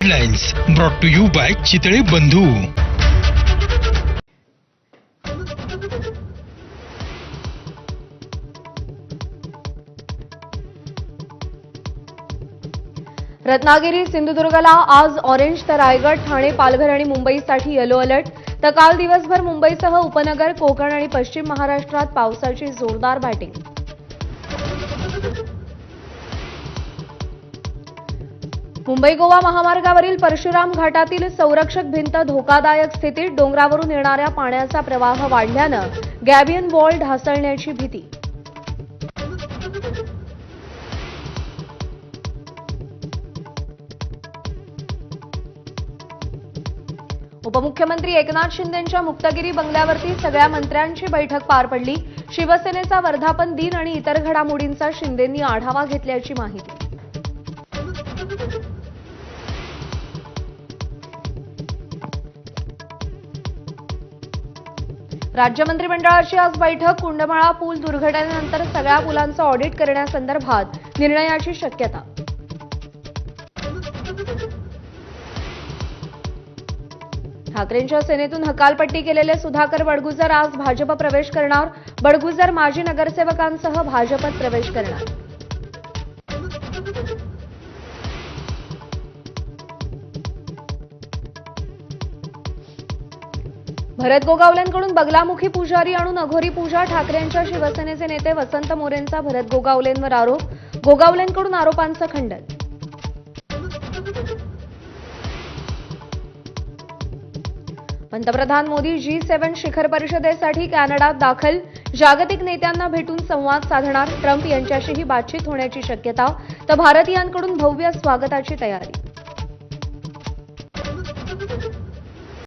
Headlines brought to you by Chitale Bandhu Ratnagiri सिंधुदुर्गला आज orange तर रायगड ठाणे पालघर आणि मुंबईसाठी येलो अलर्ट तर काल दिवसभर मुंबईसह उपनगर कोकण आणि पश्चिम महाराष्ट्रात पावसाची जोरदार बॅटिंग मुंबई गोवा महामार्गावरील परशुराम घाटातील संरक्षक भिंत धोकादायक स्थितीत डोंगरावरून येणाऱ्या पाण्याचा प्रवाह वाढल्यानं गॅबियन वॉल ढासळण्याची भीती. उपमुख्यमंत्री एकनाथ शिंदेंच्या मुक्तगिरी बंगल्यावरती सगळ्या मंत्र्यांची बैठक पार पडली. शिवसेनेचा वर्धापन दिन आणि इतर घडामोडींचा शिंदेंनी आढावा घेतल्याची माहिती. राज्य मंत्रिमंडळाची आज बैठक कुंडमाळा पूल दुर्घटनेनंतर सगळ्या पुलांचं ऑडिट करण्यासंदर्भात निर्णयाची शक्यता. ठाकरेंच्या सेनेतून हकालपट्टी केलेले सुधाकर बडगुजर आज भाजप प्रवेश करणार बडगुजर माजी नगरसेवकांसह भाजपत प्रवेश करणार. भरत गोगावलेंकडून बगलामुखी पुजारी आणून अघोरी पूजा ठाकरेंच्या शिवसेनेचे नेते वसंत मोरेंचा भरत गोगावलेंवर आरोप. गोगावलेंकडून आरोपांचं खंडन. पंतप्रधान मोदी जी सेव्हन शिखर परिषदेसाठी कॅनडात दाखल. जागतिक नेत्यांना भेटून संवाद साधणार. ट्रम्प यांच्याशीही बातचीत होण्याची शक्यता. तर भारतीयांकडून भव्य स्वागताची तयारी.